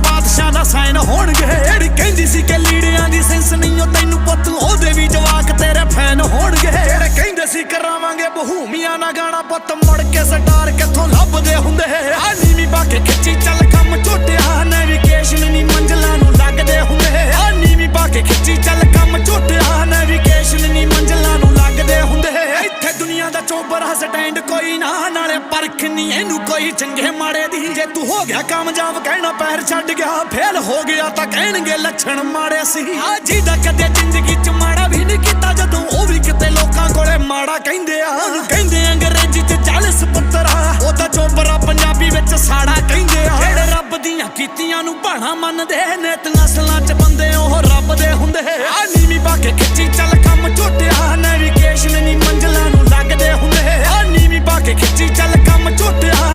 ਬਾਦਸ਼ਾਹ ਦਾ ਸਾਈਨ ਹੋਣਗੇ। ਜਿਹੜੀ ਕਹਿੰਦੀ ਸੀ ਕਿ ਲੀੜਿਆਂ ਦੀ ਸੈਂਸ ਨਹੀਂ, ਉਹ ਤੈਨੂੰ ਪੁੱਤ, ਉਹਦੇ ਵੀ ਜਵਾਕ ਤੇਰੇ ਫੈਨ ਹੋਣਗੇ। ਜਿਹੜੇ ਕਹਿੰਦੇ ਸੀ ਕਰਾਵਾਂਗੇ ਬਹੂਮੀਆਂ ਨਾ ਗਾਣਾ ਪੁੱਤ, ਮੁੜ ਕੇ ਸਟਾਰ ਕਿੱਥੋਂ ਲੱਭ ਚੋਬਰਾ ਕੋਈ ਨਾ, ਨਾਲੇ ਪਰਖ ਨਹੀਂ ਇਹਨੂੰ ਕੋਈ। ਚੰਗੇ ਮਾੜੇ ਦੀ ਜੇ ਤੂੰ ਹੋ ਗਿਆ ਕਾਮਯਾਬ, ਕਹਿਣਾ ਪੈਰ ਛੱਡ ਗਿਆ, ਫੇਲ ਹੋ ਗਿਆ ਤਾਂ ਕਹਿਣਗੇ ਲੱਛਣ ਮਾੜੇ ਸੀ। ਆ ਜਿਹਦਾ ਕਦੇ ਜ਼ਿੰਦਗੀ ਚ ਮਾੜਾ ਵੀ ਨਹੀਂ ਕੀਤਾ, ਜਦੋਂ ਉਹ ਵੀ ਕਿਤੇ ਲੋਕਾਂ ਕੋਲੇ ਮਾੜਾ ਕਹਿੰਦੇ ਆ। ਕਹਿੰਦੇ ਅੰਗਰੇਜ਼ੀ ਚ ਚਾਲੀਸ ਪੁੱਤਰਾ ਉਹ ਤਾਂ ਚੋਬਰਾ ਪੰਜਾਬੀ ਵਿੱਚ ਸਾੜਾ ਕਹਿੰਦੇ ਆ। ਜਿਹੜੇ ਰੱਬ ਦੀਆਂ ਕੀਤੀਆਂ ਨੂੰ ਭਾਣਾ ਮੰਨਦੇ ਨੇ, ਤੇ ਨਸਲਾਂ ਚ ਬੰਦੇ